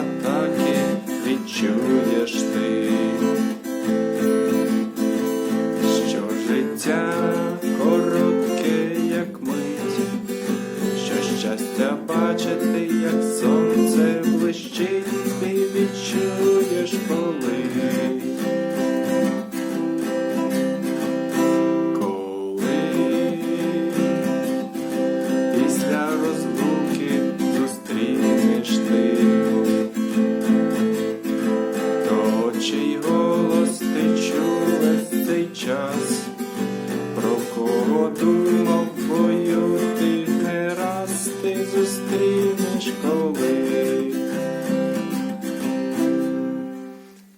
атаки відчуєш ти, що життя коротке, як мить, що щастя бачити, як сон. Час, про кого думав бою ти не раз ти зустрінеш коли.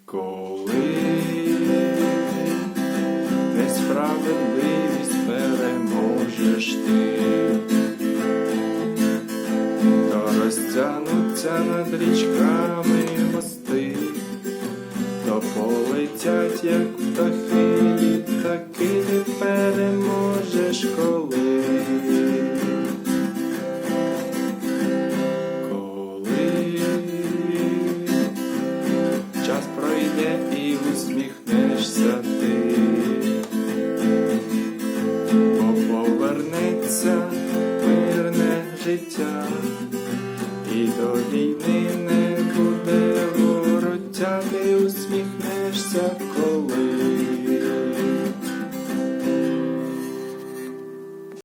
Коли несправедливість переможеш ти, то розтягнуться над річками мости, то полетять, як птахи, коли, час пройде і усміхнешся ти, повернеться мирне життя, і до війни не буде вороття, ти усміхнешся коли.